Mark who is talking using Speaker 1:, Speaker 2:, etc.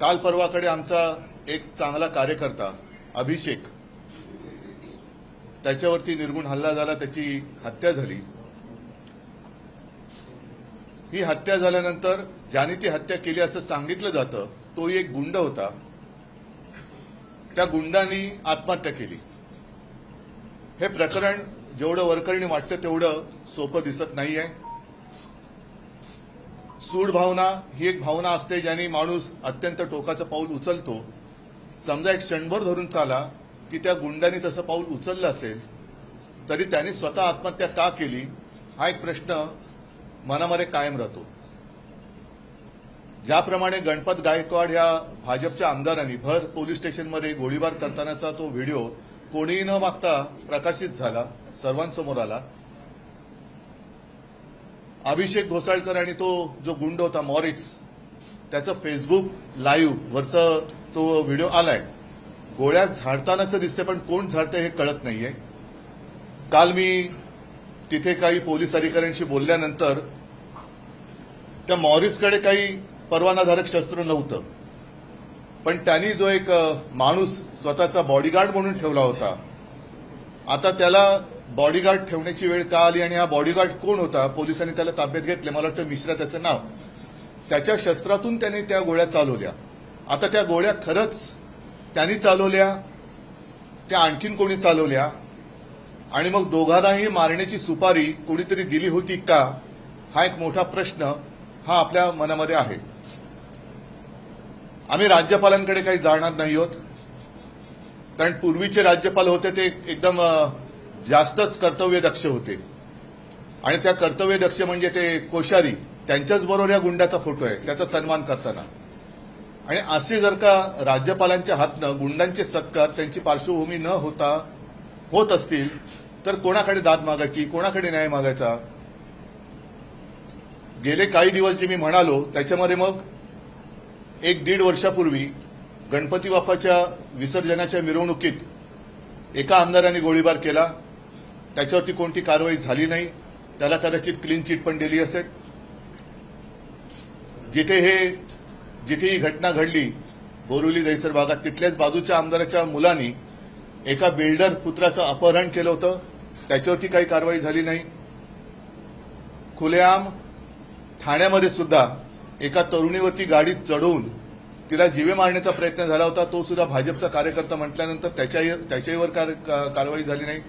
Speaker 1: काल परवाकडे आमचा एक चांगला कार्यकर्ता अभिषेक त्याच्यावरती निर्गुण हल्ला झाला त्याची हत्या झाली. ही हत्या झाल्यानंतर ज्याने ती हत्या केली असं सांगितलं जातं तो एक गुंड होता. त्या गुंडांनी आत्महत्या केली. हे प्रकरण जेवढं वरकरणी वाटतं तेवढं सोपं दिसत नाहीये. सूड भावना ही एक भावना असते ज्याने माणूस अत्यंत टोकाचं पाऊल उचलतो. समजा एक क्षणभर धरून चाला की त्या गुंडाने तसं पाऊल उचललं असेल तरी त्यांनी स्वतः आत्महत्या का केली? हा एक प्रश्न मनामध्ये कायम राहतो. ज्याप्रमाणे गणपत गायकवाड या भाजपच्या आमदारांनी भर पोलीस स्टेशनमध्ये गोळीबार करतानाचा तो व्हिडिओ कोणीही न मागता प्रकाशित झाला सर्वांसमोर आला. अभिषेक घोसाळकर आणि तो जो गुंड होता मॉरिस त्याचं फेसबुक लाईव्ह वरचं तो व्हिडिओ आलाय. गोळ्या झाडतानाच दिसते पण कोण झाडतंय हे कळत नाहीये. काल मी तिथे काही पोलीस अधिकाऱ्यांशी बोलल्यानंतर त्या मॉरिसकडे काही परवानाधारक शस्त्र नव्हतं. पण त्यांनी जो एक माणूस स्वतःचा बॉडीगार्ड म्हणून ठेवला होता आता त्याला बॉडीगार्ड ठेवण्याची वेळ का आली आणि हा बॉडीगार्ड कोण होता? पोलिसांनी त्याला ताब्यात घेतले. मला वाटतं मिश्रा त्याचं नाव. त्याच्या शस्त्रातून त्याने त्या गोळ्या चालवल्या. आता त्या गोळ्या खरंच त्यांनी चालवल्या? त्या आणखीन कोणी चालवल्या? आणि मग दोघांनाही मारण्याची सुपारी कोणीतरी दिली होती का? हा एक मोठा प्रश्न हा आपल्या मनामध्ये आहे. आम्ही राज्यपालांकडे काही जाणार नाही आहोत. कारण पूर्वीचे राज्यपाल होते ते एकदम जास्तच कर्तव्यदक्ष होते. आणि त्या कर्तव्यदक्ष म्हणजे ते कोश्यारी त्यांच्याच बरोबर या गुंडाचा फोटो आहे त्याचा सन्मान करताना. आणि असे जर का राज्यपालांच्या हातनं गुंडांचे सत्कार त्यांची पार्श्वभूमी न होता होत असतील तर कोणाकडे दाद मागायची कोणाकडे न्याय मागायचा? गेले काही दिवस जे मी म्हणालो त्याच्यामध्ये मग एक दीड वर्षापूर्वी गणपती बाप्पाच्या विसर्जनाच्या मिरवणुकीत एका आमदाराने गोळीबार केला. त्याच्यावरती कोणती कारवाई झाली नाही त्याला कदाचित क्लीन चिट पण दिली असेल. जिथे हे जिथे ही घटना घडली बोरिवली दहिसर भागात तिथल्याच बाजूच्या आमदाराच्या मुलांनी एका बिल्डर पुत्राचं अपहरण केलं होतं. त्याच्यावरती काही कारवाई झाली नाही. खुलेआम ठाण्यामध्ये सुद्धा एका तरुणीवरती गाडीत चढवून तिला जीवे मारण्याचा प्रयत्न झाला होता. तो सुद्धा भाजपचा कार्यकर्ता म्हटल्यानंतर त्याच्याही त्याच्याहीवर कारवाई झाली नाही.